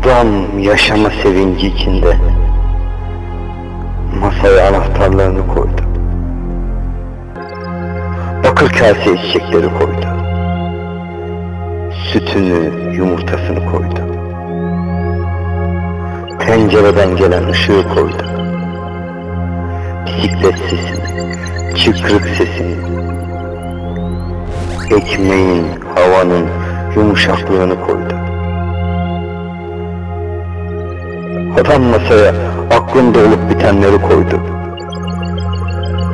Adam yaşama sevinci içinde masaya anahtarlarını koydu. Bakır kaseye çiçekleri koydu. Sütünü, yumurtasını koydu. Pencereden gelen ışığı koydu. Bisiklet sesini, çıkrık sesini, ekmeğin, havanın yumuşaklığını koydu. Adam masaya aklında olup bitenleri koydu.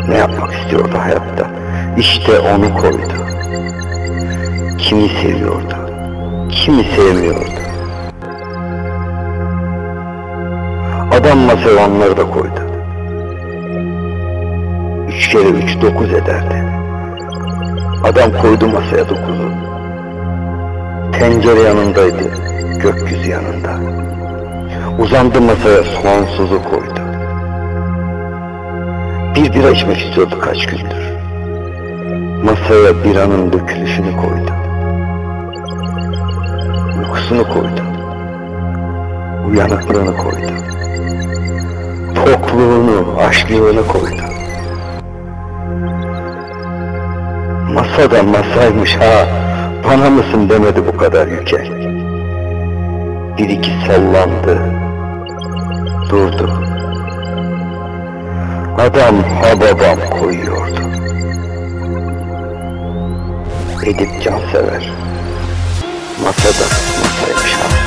Ne yapmak istiyordu hayatta? İşte onu koydu. Kimi seviyordu? Kimi sevmiyordu? Adam masaya onları da koydu. Üç kere üç dokuz ederdi. Adam koydu masaya dokuzu. Tencere yanındaydı, gökyüzü yanında. Uzandı masaya sonsuzu koydu. Bir bira içmek istiyordu kaç gündür. Masaya biranın dökülüşünü koydu. Uykusunu koydu. Uyanıklığını koydu. Tokluğunu, açlığını koydu. Masada masaymış ha, bana mısın demedi bu kadar yükel. Bir iki sallandı, durdu. Adam ha babam koyuyordu. Edip cansever. Masada masaymış ha.